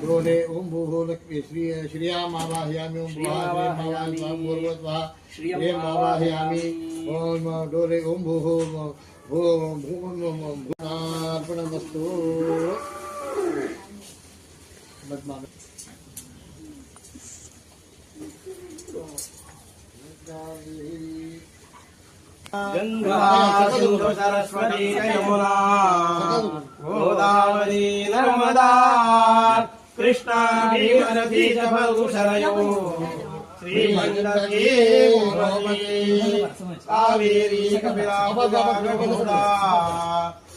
द्रोणे ओम भूः लक्ष्मी श्री श्रियामावाहयामि ओम भुवा श्रीमावाहयामि श्रियमावाहयामि ओम डोले ओम भूः भूम भूम बदमाश सरस्वती यमुना गोदावरी नर्मदा कृष्णा च फल्गुशरयो श्रीमण्डली कावेरी कपिलापदा नेत्रावती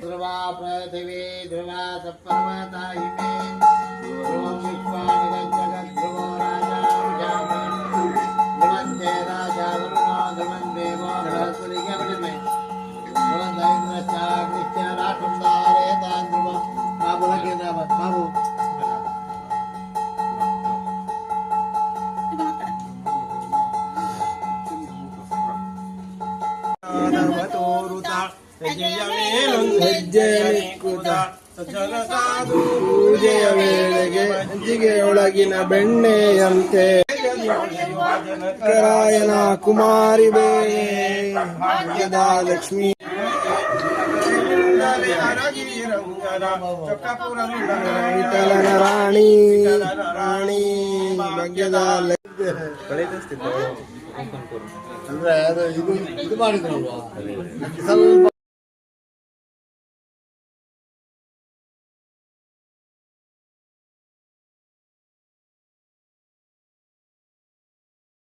ध्रुवा पृथिवी ध्रुवा सपर्वता इमे। ಪೂಜೆಯ ವೇಳೆಗೆ ಹೆಜ್ಜೆಯೊಳಗಿನ ಬೆಣ್ಣೆಯಂತೆ. ರಾಯನ ಕುಮಾರಿ ಬೇರೆ ಭಾಗ್ಯದ ಲಕ್ಷ್ಮಿ. ವಿಠಲನ ರಾಣಿ. ರಾಣಿ ಭಾಗ್ಯದ ಅಂದ್ರೆ ಅದು ಇದು ಇದು ಮಾಡಿದ್ರಲ್ವಾ? ಸ್ವಲ್ಪ